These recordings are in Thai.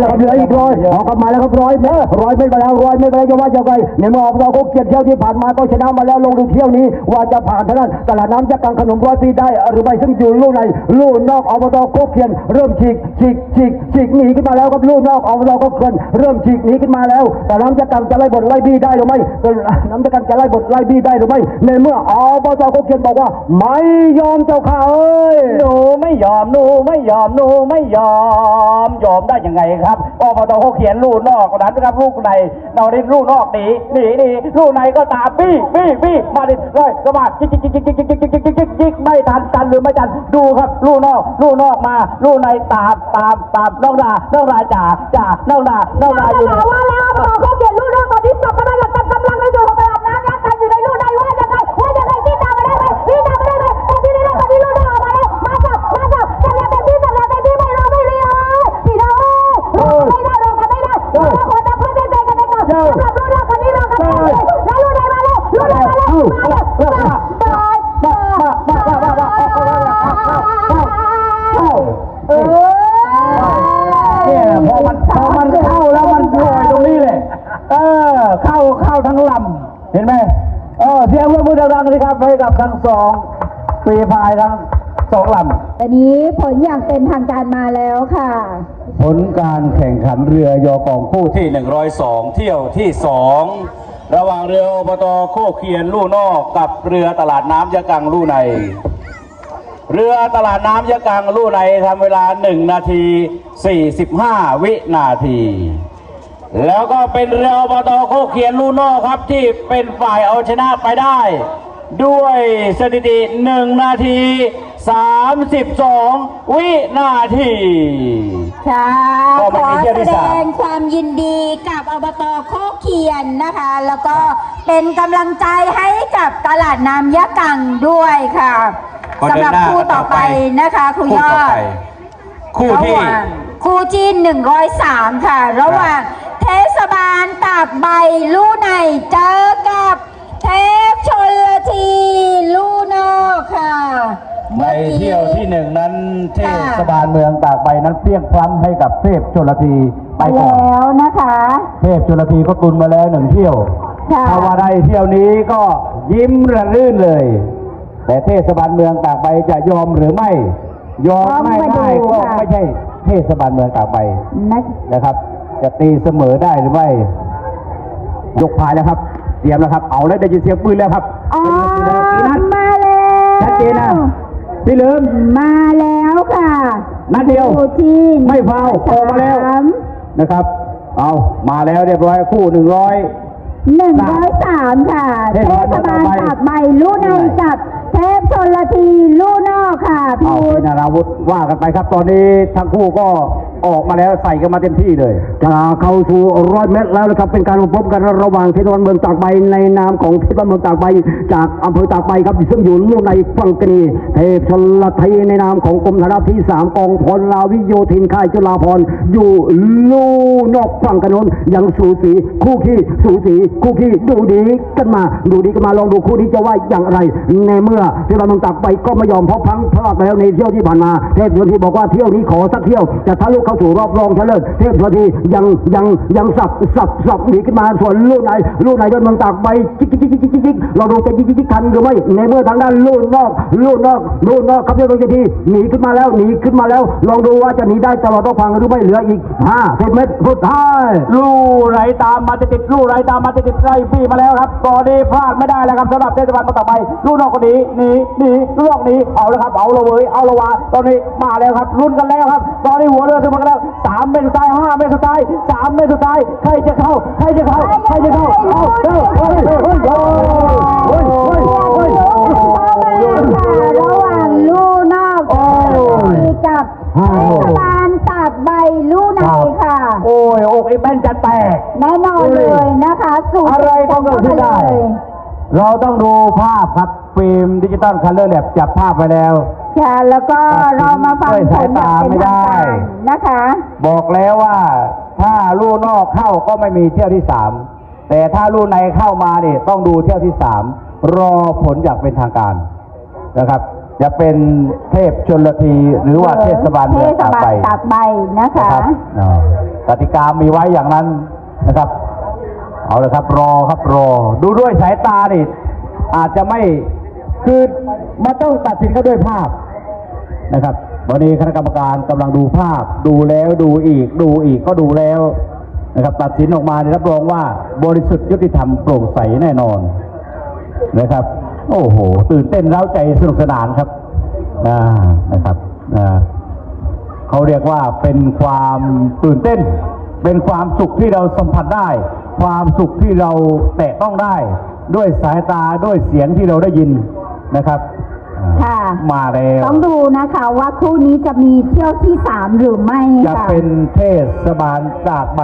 แล้วเหลืออีกร้อยเอากลับมาแล้วครับร้อยเมตรร้อยเมตรมาแล้วร้อยเมตรมาแล้วจะว่าจะไงในเมื่ออบตโคกเกียรติเที่ยวที่ผ่านมาก็ชนะมาแล้วลงดูเที่ยวนี้ ว่าจะผ่านทางด้านตลาดน้ำจะกังขนมร้อยปีได้หรือไม่ซึ่งอยู่ลู่ในลู่นอกอบตโคกเกียรติเริ่มฉีกฉีกฉีกฉีกหนีขึ้นมาแล้วครับลู่นอกอบตโคกเกียรติเริ่มฉีกหนีขึ้นมาแล้วแต่น้ำจะกังจะไล่บทไล่บี้ได้หรือไม่น้ำจะกังจะไล่บทไล่บี้ได้หรือไม่ในเมื่ออบตโคกเกียรติบอกว่า ไม่ยอมเจ้าข้าเอ้ยหนูไม่ยอมหนูไม่ยอมหนูไม่ยอมยอมได้ยังไงครับอบตเขาเขียนลูกนอกนั้นนะครับลูกในเราได้ลูกนอกหนีหนีหนีลูกในก็ตามบี้บี้บี้มาดิเลยก็มาจิกจิกจิกจิกจิกจิกจิกจิกจิกจิกไม่ทันกันหรือไม่ทันดูครับลูกนอกลูกนอกมาลูกในตามตามตามน้องนาน้องนาจ่าจ่าน้องนาน้องนาอยู่ว่าแล้วบอกเขาเขียนลูกนองตอนนี้จับ เห็นไหมเออเสียงปรบมือดังๆเลยครับให้กับทั้งสองปีพายทั้งสองลตอนนี้ผลอย่างเป็นทางการมาแล้วค่ะำผลการแข่งขันเรือยอกองคู่ที่ 102 เที่ยวที่ 2 ระหว่างเรืออบตโคเคียนลู่นอกกับเรือตลาดน้ำยะกังลู่ใน เรือตลาดน้ำยะกังลู่ในทำเวลา 1 นาที 45 วินาที แล้วก็เป็นเรืออบตโคเขียนลู่นอกครับที่เป็นฝ่ายเอาชนะไปได้ ด้วยสถิติ 1 นาที 32 วินาทีค่ะก็ขไม่อมีเที่ยวแสที่ดสามงความยินดีกับอบตโคกเคียนนะคะ แล้วก็เป็นกำลังใจให้กับตลาดน้ำยะกังด้วยค่ะก็เดินสำหรับหน้าคู่กันต่ต่ออไปไปนะคะครูคู่ยต่ออไปดคู่ที่ระหว่างคู่ที่ 103 ค่ะ ระหว่างเท ศบาลตากใบลู่ในเจอกับเทพชนลทีลู่นอกค่ะ ในเที่ยวที่หนึ่งนั้นเทค่ะศบาลเมืองตากใบนั้นเพียงพล้ำให้กับเทพชลทีไปไปก่อนแล้วนะคะ เทพชลทีก็ตุนมาแล้วหนึ่งเที่ยวค่ะถ้าว่าได้เที่ยวนี้ก็ยิ้มระลื่นเลย แต่เทศบาลเมืองตากใบจะยอมหรือไม่ ยอมไม่ได้ก็ไม่ใช่เทศบาลเมืองตากใบนะนะครับ จะตีเสมอได้หรือไม่ ยกพายแล้วครับ เตรียมแล้วครับ เอาแล้วได้ยินเสียงปืนแล้วครับอ๋อได้ยินเสียงปืนแล้วกี่นัดมาแล้วชัดเจนนะพี่เหลิมมาแล้วค่ะนัดเดียวคู่ที่ไม่ฟาวล์ออกมาแล้วสามนะครับ เอามาแล้วเรียบร้อยคู่หนึ่งร้อยหนึ่งร้อยสามค่ะ เทเทศศบาบาลลตาตากกใบใบลู่ในกับเทพชนละทีลู่นอกค่ะพี่เอาวุพี่ฒินาราวุธว่ากันไปครับ ตอนนี้ทั้งคู่ก็ออกมาแล้วใส่กันมาเต็มที่เลย จะเข้าสู่ร้อยเมตรแล้วนะครับเป็นการพบกันระหว่างเทศบาลเมืองตากใบในนามของเทศบาลเมืองตากใบจากอำเภอตากใบครับซึ่งอยู่ลู่ในฝั่งกนีเทพชนลทีในนามของกรมธนารัที่สามกองพลนาวิโยธินค่ายจุฬาภรอยู่ลู่นอกฝั่งกันนนยังสูสีคู่ขี้สูสีคู่ขี้ดูดีกันมาดูดีกันมาลองดูคู่นี้จะว่าอย่างไร ในเมื่อเทศบาลเมืองตากใบก็ไม่ยอมเพราะพังพลาดแล้วในเที่ยวที่ผ่านมาเทพชนทีบอกว่าเที่ยวนี้ขอสักเที่ยวจะทะลุเข้าสู่รอบรองชนะเลิศเทพชนทียังยังยังสับสับสับหนีขึ้นมาส่วนลูกไหนลูกไหนโดนเมืองตากใบจิกจิกจิกจิกจิกเราดูจะจิกจิกจิกทันหรือไม่ในเมื่อทางด้านลูกนอกลูกนอกลูกนอกครับเทพชนทีหนีขึ้นมาแล้วหนีขึ้นมาแล้ว ลองดูว่าจะหนีได้ตลอดต้องฟังหรือไม่เหลืออีกห้าสิบเมตรสุดท้ายลู่ไหลตามมาติดติดลู่ไหลตามมาติดติดไล่พี่มาแล้วครับตอนนี้พลาดไม่ได้แล้วครับสำหรับเทศบาลมาต่อไปลู่นอกคนนี้หนีหนีลู่นอกหนีเอาแล้วครับเอาละเว้ยเอาละวะตอนนี้มาแล้วครับลุ้นกันแล้วครับ ตอนนี้หัวเรือถึงมากันแล้วสามเมตรสุดท้ายห้าเมตรสุดท้ายสามเมตรสุดท้ายใครจะเข้าใครจะเข้าใครจะเข้าเอาเร็วเฮ้ยเฮ้ยเฮ้ยเฮ้ยเฮ้ยเฮ้ยเฮ้ยระหว่างลู่นอกกับเทศบาลตากใบลู่ในค่ะ โอ้ยอกไอ้แป้นจะแตกแน่นอนเลยนะคะสูตอะไรก็เกิดขึ้นได้เราต้องดูภาพครับฟิล์มดิจิตอลคัลเลอร์แลบจับภาพไปแล้ว ค่ะแล้วก็เรามาฟังด้วยผสายลอย่าตางเป็นไม่ได้ทางการนะคะ บอกแล้วว่าถ้าลู่นอกเข้าก็ไม่มีเที่ยวที่สามแต่ถ้าลู่ในเข้ามาเนี่ยต้องดูเที่ยวที่สามรอผลอย่างเป็นทางการนะครับ จะเป็นเทพชนลทีหรือว่าเทศบาลเมืองตากใบเทศบาลตากใบนะคะนะครับอ๋อกติกามีไว้อย่างนั้นนะครับ เอาเลยครับรอครับรอ ดูด้วยสายตานี่อาจจะไม่ คือมันต้องตัดสินก็ด้วยภาพนะครับ วันนี้คณะกรรมการกำลังดูภาพ ดูแล้วดูอีก ดูอีกก็ดูแล้วนะครับ ตัดสินออกมาเนี่ยรับรองว่าบริสุทธิ์ยุติธรรมโปร่งใสแน่นอนนะครับ โอ้โห ตื่นเต้นเร้าใจสนุกสนานครับนะครับเขาเรียกว่าเป็นความตื่นเต้น เป็นความสุขที่เราสัมผัสได้ ความสุขที่เราแตะต้องได้ ด้วยสายตาด้วยเสียงที่เราได้ยิน นะครับอ่าค่ะ มาแล้วต้องดูนะคะว่าคู่นี้จะมีเที่ยวที่สามหรือไม่จะค่ะ เป็นเทศบาลจากใบ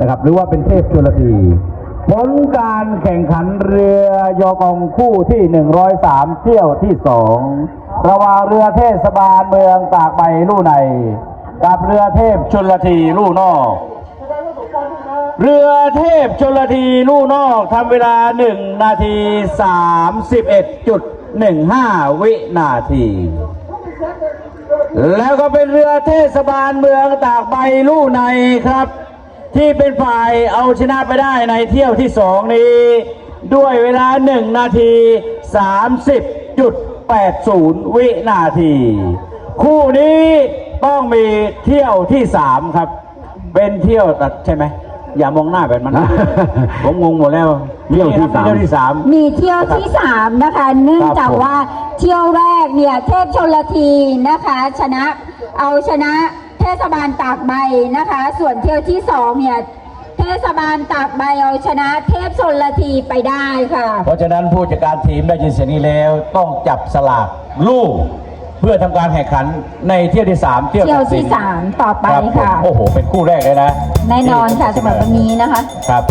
นะครับ หรือว่าเป็นเทพชลทีผลการแข่งขันเรือยอกองคู่ที่ 103 เที่ยวที่ 2 ระหว่างเรือเทศบาลเมืองตากใบลู่ใน กับเรือเทพชลทีลู่นอก เรือเทพชลทีลู่นอกทำเวลา 1 นาที 31.15 วินาที แล้วก็เป็นเรือเทศบาลเมืองตากใบลู่ในครับ ที่เป็นฝ่ายเอาชนะไปได้ในเที่ยวที่สองนี้ ด้วยเวลา 1 นาที 30.80 วินาที คู่นี้ต้องมีเที่ยวที่ 3 ครับ เป็นเที่ยวตัดใช่ไหม อย่ามองหน้าแบบมัน ผมงงหมดแล้วเที่ยวที่นี่ครับสามเที่ยวที่สาม มีเที่ยวที่สามนะคะ เนื่องจากว่าเที่ยวแรกเนี่ยเทพชนละทีนะคะ ชนะเอาชนะเทศบาลตากใบนะคะ ส่วนเที่ยวที่สองเนี่ยเทศบาลตากใบเอาชนะเทพชนละทีไปได้ค่ะ เพราะฉะนั้นผู้จัดการทีมได้ยินเสียงนี้แล้ว ต้องจับสลากลูก เพื่อทำการแข่งขันในเที่ยวที่สามเที่ยวเที่ยวตัดสิที่น สามต่อไปรับผมค่ะ โอ้โห เป็นคู่แรกเลยนะแน่นอนค่ะสำหรับวันนี้นะคะ ครับ